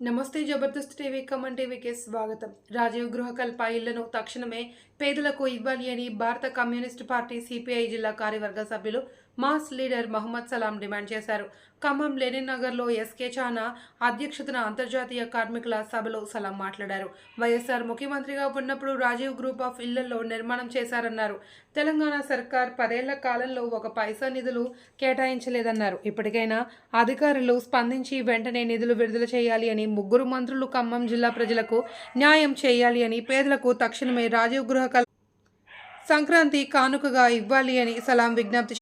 నమస్తే Jabardasth TV come on టీవీకి స్వాగతం. రాజీవ్ గృహకల్ప ఇళ్ళను తక్షణమే పేదలకు ఇవ్వాలి అని భారత కమ్యూనిస్టు పార్టీ సిపిఐ జిల్లా కార్యవర్గ సభ్యులు mass leader Mohammed Salam demand చేశారు. ఖమ్మం లెనిన్ నగర్లో ఎస్కే చానా అధ్యక్షతన అంతర్జాతీయ కార్మికుల సభలో సలాం మాట్లాడారు. వైఎస్ఆర్ ముఖ్యమంత్రిగా ఉన్నప్పుడు రాజీవ్ గ్రూప్ ఆఫ్ ఇళ్ళలో నిర్మాణం చేశారన్నారు. తెలంగాణ సర్కార్ పదేళ్ళ కాలంలో ఒక పైసా నిధులు కేటాయించలేదన్నారు. ఇప్పటికైనా అధికారులు స్పందించి వెంటనే నిధులు విడుదల చేయాలి అని ముగ్గురు మంత్రులు ఖమ్మం జిల్లా ప్రజలకు న్యాయం చేయాలి అని పేదలకు తక్షణమే రాజీవ్ గృహ కల్ సంక్రాంతి కానుకగా ఇవ్వాలి అని సలాం విజ్ఞప్తి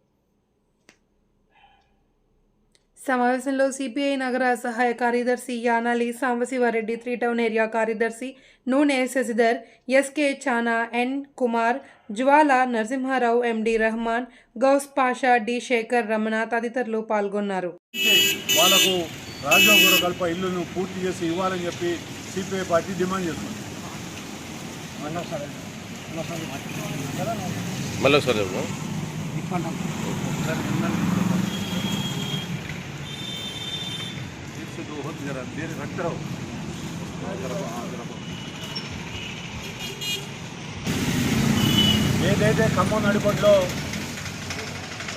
సమావేశంలో సిపిఐ నగర సహాయ కార్యదర్శి Yanali Sambasivareddy three town area కార్యదర్శి Noone Sasidhar SK Chana N Kumar Jwala Narasimharao MD Rehman Gouse Pasha D Shekar Ramana తదితరులు పాల్గొన్నారు. వాళ్ళకు రాజోగుర కల్ప ఇల్లును పూర్తి చేసి ఇవ్వాలని చెప్పి సిపిఐ పార్టీ డిమాండ్ చేస్తుంది. మళ్ళీ ఒకసారి చెప్పు. ఏదైతే ఖమ్మం నడిపట్లో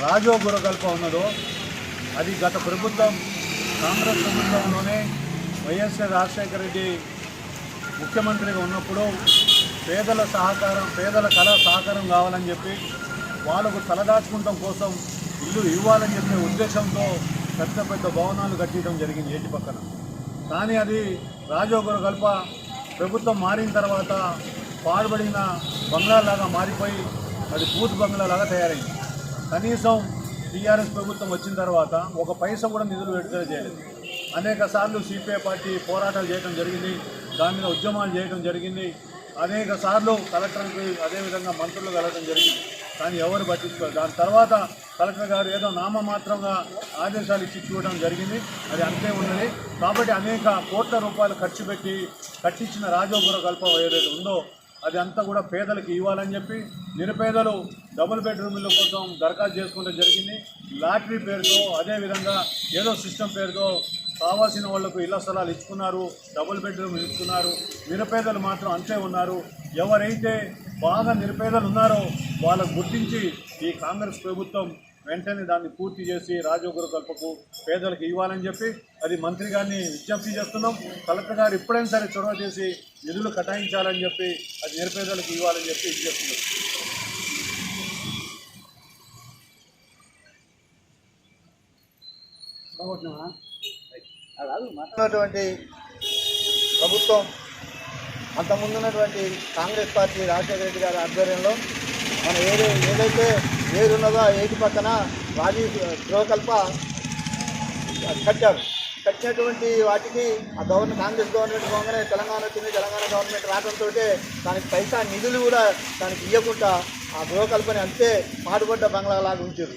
రాజోగుర కల్ప ఉన్నదో అది గత ప్రభుత్వం కాంగ్రెస్ ప్రభుత్వంలోనే వైఎస్ఆర్ రాజశేఖర రెడ్డి ముఖ్యమంత్రిగా ఉన్నప్పుడు పేదల సహకారం పేదల కళ సహకారం కావాలని చెప్పి వాళ్ళకు తలదాచుకుంటాం కోసం ఇల్లు ఇవ్వాలని చెప్పే ఉద్దేశంతో పెద్ద పెద్ద భవనాలు కట్టించడం జరిగింది ఏటి పక్కన. కానీ అది రాజోగుర కల్ప ప్రభుత్వం మారిన తర్వాత పాడుబడిన బంగ్లాలాగా మారిపోయి అది పూర్తి బంగ్లాలాగా తయారైంది. కనీసం టీఆర్ఎస్ ప్రభుత్వం వచ్చిన తర్వాత ఒక పైస కూడా నిధులు విడుదల చేయలేదు. అనేక సార్లు సిపిఐ పార్టీ పోరాటాలు చేయడం జరిగింది దాని మీద ఉద్యమాలు చేయడం జరిగింది అనేక సార్లు కలెక్టర్కి అదేవిధంగా మంత్రులు కలగడం జరిగింది. కానీ ఎవరు పట్టించుకోరు దాని తర్వాత కలెక్టర్ గారు ఏదో నామమాత్రంగా ఆదేశాలు ఇచ్చి చూడడం జరిగింది. అది అంతే ఉన్నది. కాబట్టి అనేక కోట్ల రూపాయలు ఖర్చు పెట్టి కట్టించిన రాజోపుర కల్పం ఏదైతే ఉందో అది అంతా కూడా పేదలకు ఇవ్వాలని చెప్పి నిరుపేదలు డబుల్ బెడ్రూమ్ల కోసం దరఖాస్తు చేసుకోవడం జరిగింది. లాటరీ పేరుతో అదేవిధంగా ఏదో సిస్టమ్ పేరుతో కావాల్సిన వాళ్ళకు ఇళ్ళ స్థలాలు ఇచ్చుకున్నారు డబుల్ బెడ్రూమ్ ఇచ్చుకున్నారు. నిరుపేదలు మాత్రం అంతే ఉన్నారు. ఎవరైతే బాగా నిరుపేదలు ఉన్నారో వాళ్ళకు గుర్తించి ఈ కాంగ్రెస్ ప్రభుత్వం వెంటనే దాన్ని పూర్తి చేసి రాజోగురు కల్పకు పేదలకు ఇవ్వాలని చెప్పి అది మంత్రి గారిని విజ్ఞప్తి చేస్తున్నాం. కలెక్టర్ గారు ఎప్పుడైనా సరే చొరవ చేసి నిధులు కేటాయించాలని చెప్పి అది నిరుపేదలకు ఇవ్వాలని చెప్పి విజ్ఞప్తి చేస్తున్నాం ఉన్నటువంటి ప్రభుత్వం అంతకుముందున్నటువంటి కాంగ్రెస్ పార్టీ రాజశేఖర రెడ్డి గారి ఆధ్వర్యంలో మన ఏది ఏదైతే ఏది ఉన్నదో ఆ ఏది పక్కన రాజీవ్ గృహకల్ప కట్టారు. కట్టినటువంటి వాటికి ఆ గవర్నమెంట్ కాంగ్రెస్ గవర్నమెంట్ పోగానే తెలంగాణ వచ్చింది తెలంగాణ గవర్నమెంట్ రావడంతో దానికి పైసా నిధులు కూడా దానికి ఇవ్వకుండా ఆ గృహకల్పని అంతే పాటుపడ్డ బంగ్లాలాగా ఉంచారు.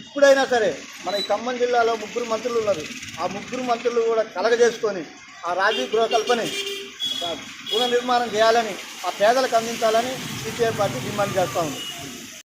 ఇప్పుడైనా సరే మన ఈ ఖమ్మం జిల్లాలో ముగ్గురు మంత్రులు ఉన్నారు. ఆ ముగ్గురు మంత్రులు కూడా కలగజేసుకొని ఆ రాజీవ్ గృహకల్పని పునర్నిర్మాణం చేయాలని ఆ పేదలకు అందించాలని సిపిఐ పార్టీ డిమాండ్ చేస్తూ ఉంది.